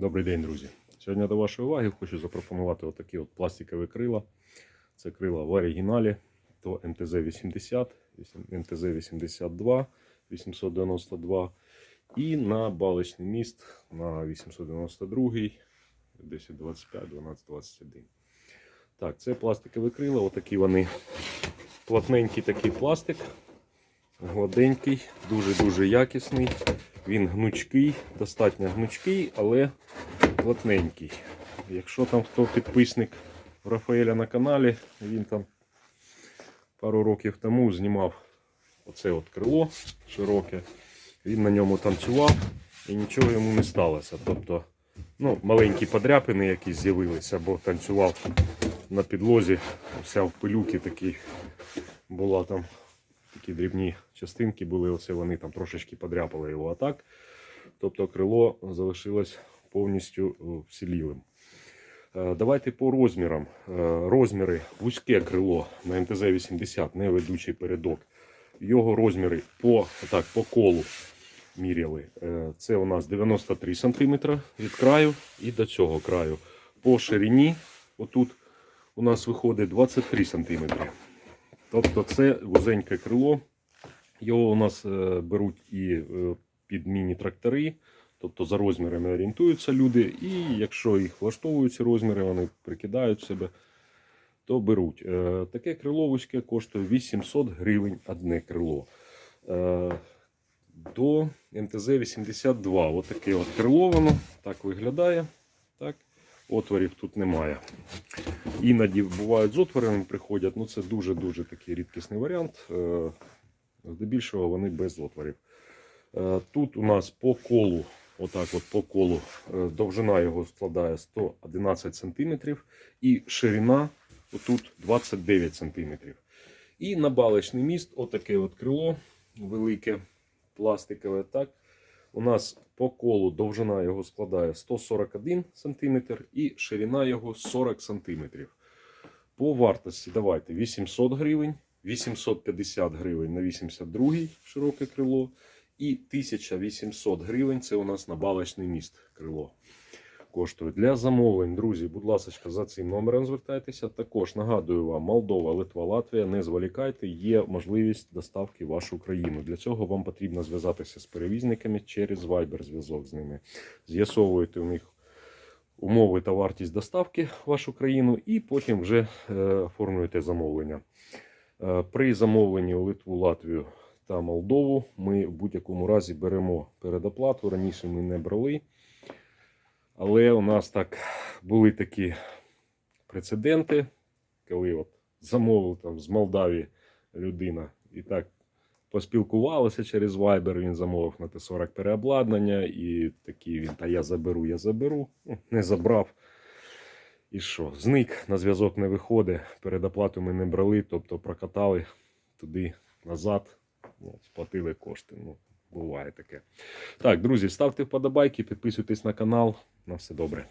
Добрий день, друзі. Сьогодні до вашої уваги хочу запропонувати отакі от пластикові крила. Це крила в оригіналі, то МТЗ-80, МТЗ-82, 892 і на балочний міст на 892, 1025, 1221. Так, це пластикові крила, отакі вони плотненький такий пластик, гладенький, дуже-дуже якісний. Він гнучкий, достатньо гнучкий, але плотненький. Якщо там хто підписник Рафаеля на каналі, він там пару років тому знімав оце от крило широке. Він на ньому танцював і нічого йому не сталося. Тобто, ну, маленькі подряпини якісь з'явилися, бо танцював на підлозі, вся в пилюки такі була там такі дрібні частинки були, оце вони там трошечки подряпали його. А так, тобто крило залишилось повністю е, вцілілим. Е, Давайте по розмірам. Е, Розміри вузьке крило на МТЗ-80, не ведучий передок. Його розміри по, так, по колу міряли. Це у нас 93 см від краю і до цього краю. По ширині, отут у нас виходить 23 см. Тобто це вузеньке крило. Його у нас е, беруть і е, під міні-трактори, тобто за розмірами орієнтуються люди. І якщо їх влаштовують ці розміри, вони прикидають себе, то беруть. Е, Таке крило вузьке коштує 800 гривень одне крило. До МТЗ-82. Отаке от крило воно так виглядає. Так. Отворів тут немає. Іноді бувають з отворами приходять, ну це дуже-дуже такий рідкісний варіант. Е, Здебільшого вони без отворів. Е, Тут у нас по колу, отак от по колу, е, довжина його складає 111 см і ширина отут 29 см. І на балочний міст отаке от крило велике, пластикове. так. У нас по колу довжина його складає 141 см і ширина його 40 см. По вартості давайте 800 гривень, 850 гривень на 82 широке крило і 1800 гривень це у нас на балочний міст крило. Коштує для замовлень, друзі, будь ласка, за цим номером звертайтеся. Також нагадую вам, Молдова, Литва, Латвія, не зволікайте, є можливість доставки в вашу країну. Для цього вам потрібно зв'язатися з перевізниками через Viber зв'язок з ними. З'ясовуєте у них умови та вартість доставки в вашу країну, і потім вже е, оформлюєте замовлення. Е, При замовленні у Литву, Латвію та Молдову ми в будь-якому разі беремо передоплату. Раніше ми не брали. Але у нас так були такі прецеденти, коли от замовив там з Молдавії людина і так поспілкувалися через Viber, він замовив на Т-40 переобладнання, і такий він, та я заберу, я заберу. Ну, Не забрав. І що? Зник, на зв'язок не виходить. Передоплату ми не брали, тобто прокатали туди назад, ну, сплатили кошти. Ну, буває таке. Так, друзі, ставте вподобайки, підписуйтесь на канал. На все добре.